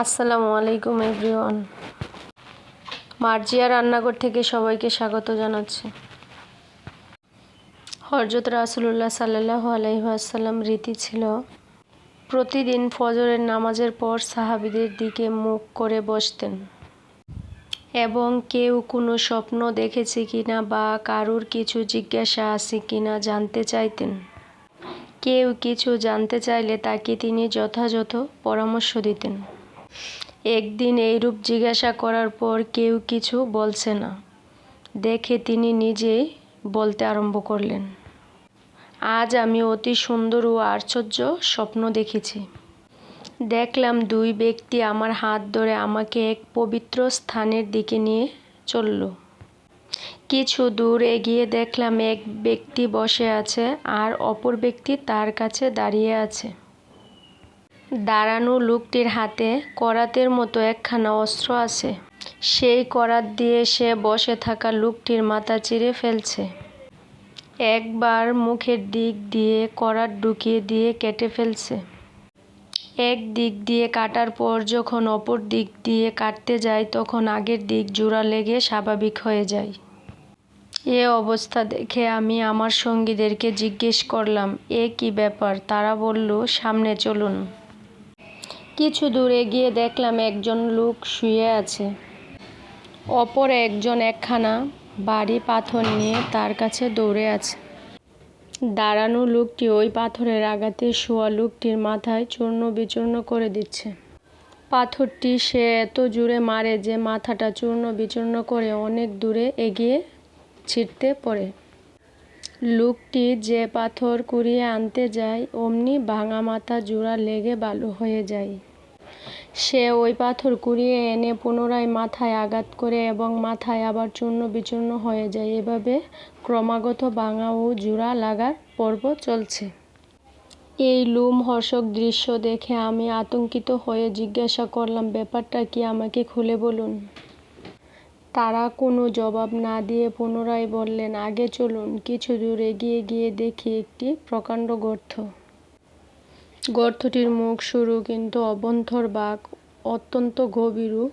আসসালামু আলাইকুম এভরিওয়ান মার্জিয়া রান্নাঘর থেকে সবাইকে স্বাগত জানাচ্ছি। হরজত রাসুলুল্লাহ সাল্লাহ আলহিহাসাল্লাম রীতি ছিল, প্রতিদিন ফজরের নামাজের পর সাহাবিদের দিকে মুখ করে বসতেন। এবং কেউ কোনো স্বপ্ন দেখেছে কিনা বা কারুর কিছু জিজ্ঞাসা আছে কিনা জানতে চাইতেন। কেউ কিছু জানতে চাইলে তাকে তিনি যথাযথ পরামর্শ দিতেন। একদিন এইরূপ জিজ্ঞাসা করার পর কেউ কিছু বলছে না। দেখে তিনি নিজেই বলতে আরম্ভ করলেন, আজ আমি অতি সুন্দর ও আশ্চর্য স্বপ্ন দেখেছি। দেখলাম দুই ব্যক্তি আমার হাত ধরে আমাকে এক পবিত্র স্থানের দিকে নিয়ে চলল। কিছু দূর এগিয়ে দেখলাম এক ব্যক্তি বসে আছে আর অপর ব্যক্তি তার কাছে দাঁড়িয়ে আছে। দাঁড়ানো লোকটির হাতে করাতের মতো একখানা অস্ত্র আছে। সেই করাত দিয়ে সে বসে থাকা লোকটির মাথা চিরে ফেলছে। একবার মুখের দিক দিয়ে করাত ঢুকিয়ে দিয়ে কেটে ফেলছে। এক দিক দিয়ে কাটার পর যখন অপর দিক দিয়ে কাটতে যায়, তখন আগের দিক জোড়া লেগে স্বাভাবিক হয়ে যায়। এ অবস্থা দেখে আমি আমার সঙ্গীদেরকে জিজ্ঞেস করলাম, এ কি ব্যাপার? তারা বলল, সামনে চলুন। কিছু দূর এগিয়ে দেখলাম একজন লোক শুয়ে আছে। অপর একজন একখানা বাড়ি পাথর নিয়ে তার কাছে দৌড়ে আছে। দাঁড়ানো লোকটি ওই পাথরের আঘাতে শোয়া লোকটির মাথায় চূর্ণ বিচূর্ণ করে দিচ্ছে। পাথরটি সে এত জোরে মারে যে মাথাটা চূর্ণ বিচূর্ণ করে অনেক দূরে এগিয়ে ছিটতে পড়ে। লোকটি যে পাথর কুড়িয়ে আনতে যায়, অমনি ভাঙা মাথা জোড়া লেগে বালু হয়ে যায়। সে ওই পাথর কুড়িয়ে এনে পুনরায় মাথায় আঘাত করে এবং মাথায় আবার চূর্ণ বিচূর্ণ হয়ে যায়। এভাবে ক্রমাগত ভাঙা ও জোড়া লাগার পর্ব চলছে। এই লোমহর্ষক দৃশ্য দেখে আমি আতঙ্কিত হয়ে জিজ্ঞাসা করলাম, ব্যাপারটা কি আমাকে খুলে বলুন? তারা কোনো জবাব না দিয়ে পুনরায় বললেন, আগে চলুন, কিছু দূর এগিয়ে গিয়ে দেখি একটি প্রকাণ্ড গর্ত। গর্তটির মুখ শুরু কিন্তু অভ্যন্তর বাঘ অত্যন্ত গভীর ও